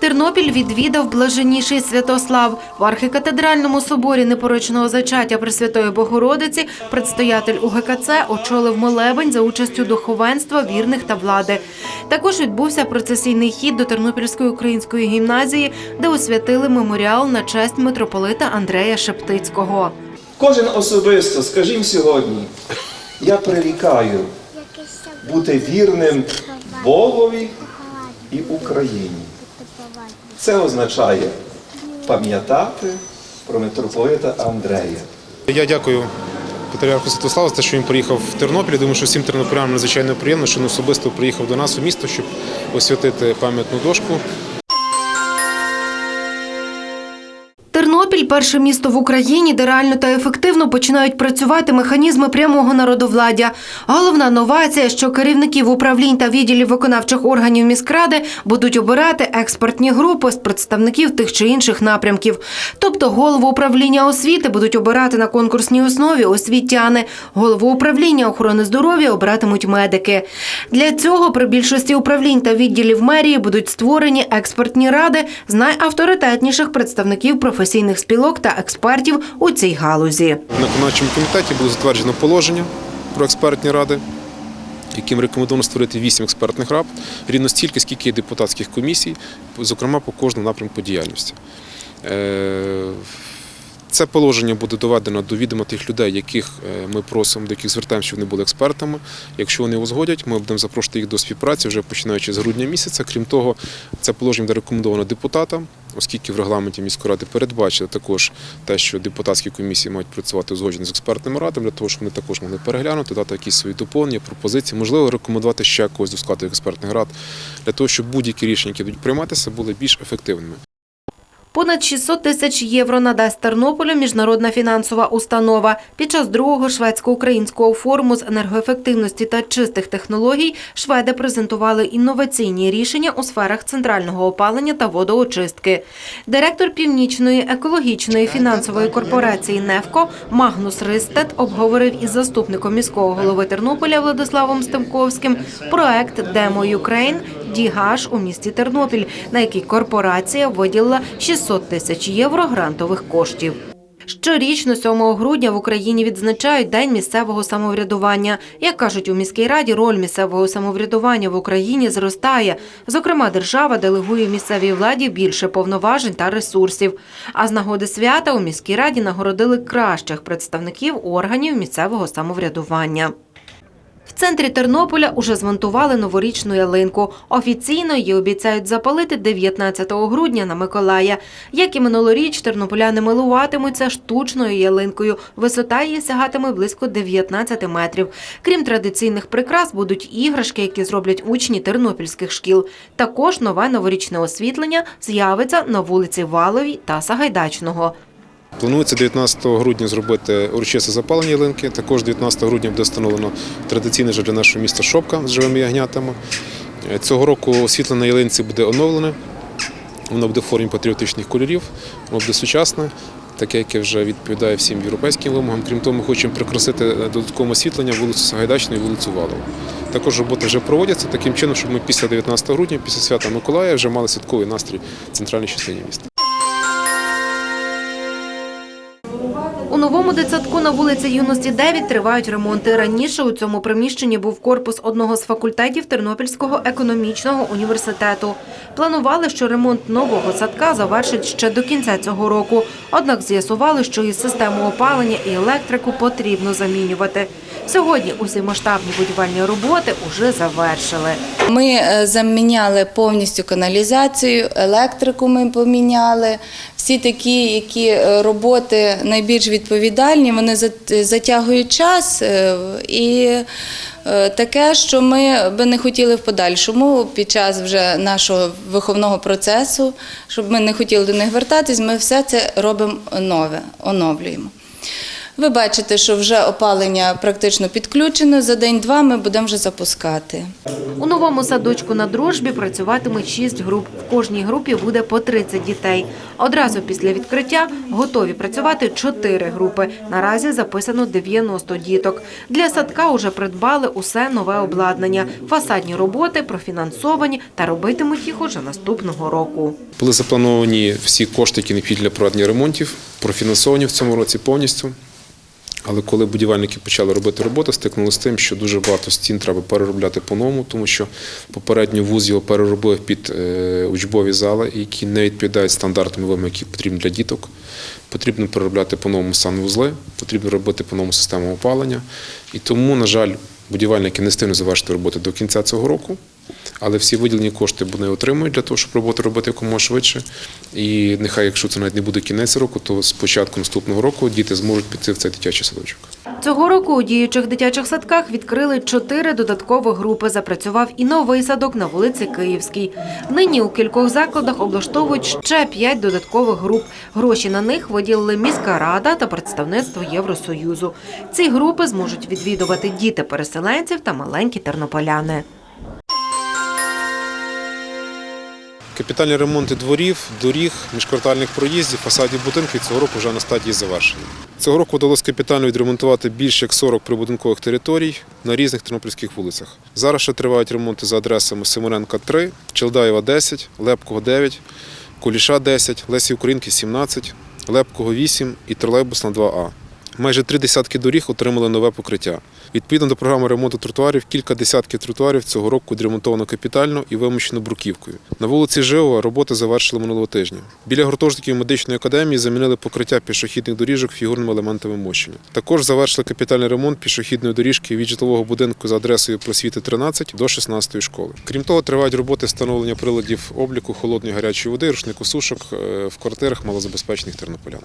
Тернопіль відвідав блаженніший Святослав. В архікатедральному соборі непорочного зачаття Пресвятої Богородиці предстоятель УГКЦ очолив молебень за участю духовенства, вірних та влади. Також відбувся процесійний хід до Тернопільської української гімназії, де освятили меморіал на честь митрополита Андрея Шептицького. Кожен особисто, скажімо сьогодні, я прирікаю бути вірним Богові і Україні. Це означає пам'ятати про митрополита Андрея. Я дякую Патріарху Святославу за те, що він приїхав в Тернопіль. Думаю, що всім тернополянам надзвичайно приємно, що він особисто приїхав до нас у місто, щоб освятити пам'ятну дошку. Перше місто в Україні, де реально та ефективно починають працювати механізми прямого народовладдя. Головна новація, що керівників управлінь та відділів виконавчих органів міськради будуть обирати експертні групи з представників тих чи інших напрямків. Тобто голову управління освіти будуть обирати на конкурсній основі освітяни, голову управління охорони здоров'я обиратимуть медики. Для цього при більшості управлінь та відділів мерії будуть створені експертні ради з найавторитетніших представників професійних спілок та експертів у цій галузі. На виконавчому комітеті було затверджено положення про експертні ради, яким рекомендовано створити вісім експертних рад, рівно стільки, скільки є депутатських комісій, зокрема по кожному напрямку діяльності. Е, Це положення буде доведено до відома тих людей, яких е, ми просимо, до яких звертаємося, щоб вони були експертами. Якщо вони узгодять, ми будемо запрошувати їх до співпраці вже починаючи з грудня місяця. Крім того, це положення буде рекомендовано депутатам, оскільки в регламенті міської ради передбачили також те, що депутатські комісії мають працювати узгоджено з експертними радами, для того, щоб вони також могли переглянути, дати якісь свої доповнення, пропозиції, можливо, рекомендувати ще когось до складу експертних рад, для того, щоб будь-які рішення, які будуть прийматися, були більш ефективними. Понад 600 тисяч євро надасть Тернополю міжнародна фінансова установа. Під час другого шведсько-українського форуму з енергоефективності та чистих технологій шведи презентували інноваційні рішення у сферах центрального опалення та водоочистки. Директор північної екологічної фінансової корпорації «Нефко» Магнус Ристет обговорив із заступником міського голови Тернополя Владиславом Стемковським проект Демо Юкрейн Дігаш у місті Тернопіль, на який корпорація виділила 600 тисяч євро грантових коштів. Щорічно 7 грудня в Україні відзначають День місцевого самоврядування. Як кажуть у міській раді, роль місцевого самоврядування в Україні зростає. Зокрема, держава делегує місцевій владі більше повноважень та ресурсів. А з нагоди свята у міській раді нагородили кращих представників органів місцевого самоврядування. Центрі Тернополя уже змонтували новорічну ялинку. Офіційно її обіцяють запалити 19 грудня на Миколая. Як і минулоріч, тернополяни милуватимуться штучною ялинкою. Висота її сягатиме близько 19 метрів. Крім традиційних прикрас, будуть іграшки, які зроблять учні тернопільських шкіл. Також нове новорічне освітлення з'явиться на вулиці Валовій та Сагайдачного. Планується 19 грудня зробити урочисте запалення ялинки. Також 19 грудня буде встановлено традиційне для нашого міста шопка з живими ягнятами. Е, Цього року освітлення на ялинці буде оновлене. Воно буде в формі патріотичних кольорів, воно буде сучасне, таке, яке вже відповідає всім європейським вимогам. Крім того, ми хочемо прикрасити е, додатковим освітленням вулицю Сагайдачну і вулицю Валову. Також роботи вже проводяться таким чином, щоб ми після 19 грудня, після свята Миколая, вже мали святковий настрій в центральній частині міста. У новому дитсадку на вулиці Юності 9 тривають ремонти. Раніше у цьому приміщенні був корпус одного з факультетів Тернопільського економічного університету. Планували, що ремонт нового садка завершить ще до кінця цього року. Однак з'ясували, що і систему опалення, і електрику потрібно замінювати. Сьогодні усі масштабні будівельні роботи уже завершили. Ми е, заміняли повністю каналізацію, електрику ми поміняли. Всі такі, які е, роботи найбільш відповідальні, вони затягують час. е, І таке, що ми би не хотіли в подальшому під час вже нашого виховного процесу, щоб ми не хотіли до них вертатись, ми все це робимо нове, оновлюємо. Ви бачите, що вже опалення практично підключено. За день-два ми будемо вже запускати. У новому садочку на дружбі працюватимуть 6 груп. В кожній групі буде по 30 дітей. Одразу після відкриття готові працювати 4 групи. Наразі записано 90 діток. Для садка уже придбали усе нове обладнання. Фасадні роботи профінансовані та робитимуть їх уже наступного року. Були заплановані всі кошти, які необхідні для проведення ремонтів, профінансовані в цьому році повністю. Але коли будівельники почали робити роботу, стикнулися з тим, що дуже багато стін треба переробляти по-новому, тому що попередньо вуз його переробив під е, учбові зали, які не відповідають стандартам вимогам, які потрібні для діток. Потрібно переробляти по-новому санвузли, потрібно робити по-новому систему опалення. І тому, на жаль, будівельники не встигнуть завершити роботи до кінця цього року. Але всі виділені кошти вони отримують для того, щоб роботу робити якомога швидше. І нехай, якщо це навіть не буде кінець року, то з початку наступного року діти зможуть піти в цей дитячий садочок. Цього року у діючих дитячих садках відкрили чотири додаткові групи. Запрацював і новий садок на вулиці Київській. Нині у кількох закладах облаштовують ще п'ять додаткових груп. Гроші на них виділили міська рада та представництво Євросоюзу. Ці групи зможуть відвідувати діти переселенців та маленькі тернополяни. Капітальні ремонти дворів, доріг, міжквартальних проїздів, фасадів будинків цього року вже на стадії завершення. Цього року вдалося капітально відремонтувати більше як 40 прибудинкових територій на різних тернопільських вулицях. Зараз ще тривають ремонти за адресами Симоненка 3, Челдаєва 10, Лепкого 9, Куліша 10, Лесі Українки 17, Лепкого 8 і Тролейбусна 2А. Майже три десятки доріг отримали нове покриття. Відповідно до програми ремонту тротуарів, кілька десятків тротуарів цього року відремонтовано капітально і вимощено бруківкою. На вулиці Живова роботи завершили минулого тижня. Біля гуртожитків медичної академії замінили покриття пішохідних доріжок фігурними елементами мощення. Також завершили капітальний ремонт пішохідної доріжки від житлового будинку за адресою Просвіти 13 до 16 школи. Крім того, тривають роботи встановлення приладів обліку холодної гарячої води, рушникосушок е, в квартирах малозабезпечених тернополян.